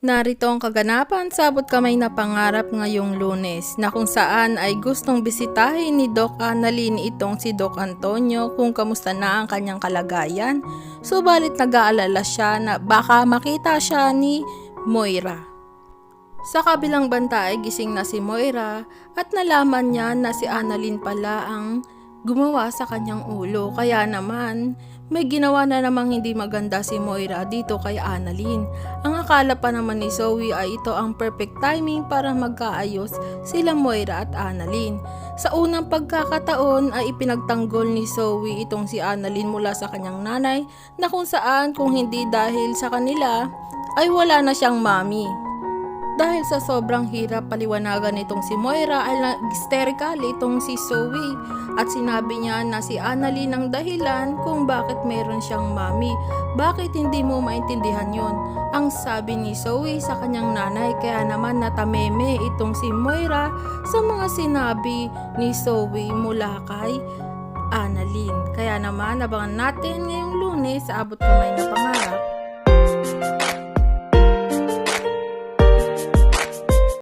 Narito ang kaganapan sa abot kamay na pangarap ngayong lunes na kung saan ay gustong bisitahin ni Doc Annalyn itong si Doc Antonio kung kamusta na ang kanyang kalagayan. Subalit nag-aalala siya na baka makita siya ni Moira. Sa kabilang banta ay gising na si Moira at nalaman niya na si Annalyn pala ang gumawa sa kanyang ulo. Kaya naman, may ginawa na namang hindi maganda si Moira dito kay Annalyn. Ang akala pa naman ni Zoe ay ito ang perfect timing para magkaayos sila Moira at Annalyn. Sa unang pagkakataon ay ipinagtanggol ni Zoe itong si Annalyn mula sa kanyang nanay na kung saan kung hindi dahil sa kanila ay wala na siyang mami. Dahil sa sobrang hirap paliwanagan itong si Moira ay hysterical itong si Zoe at sinabi niya na si Annalyn ang dahilan kung bakit meron siyang mami. Bakit hindi mo maintindihan yon? Ang sabi ni Zoe sa kanyang nanay kaya naman natameme itong si Moira sa mga sinabi ni Zoe mula kay Annalyn. Kaya naman abangan natin ngayong lunes sa abot kamay na pangarap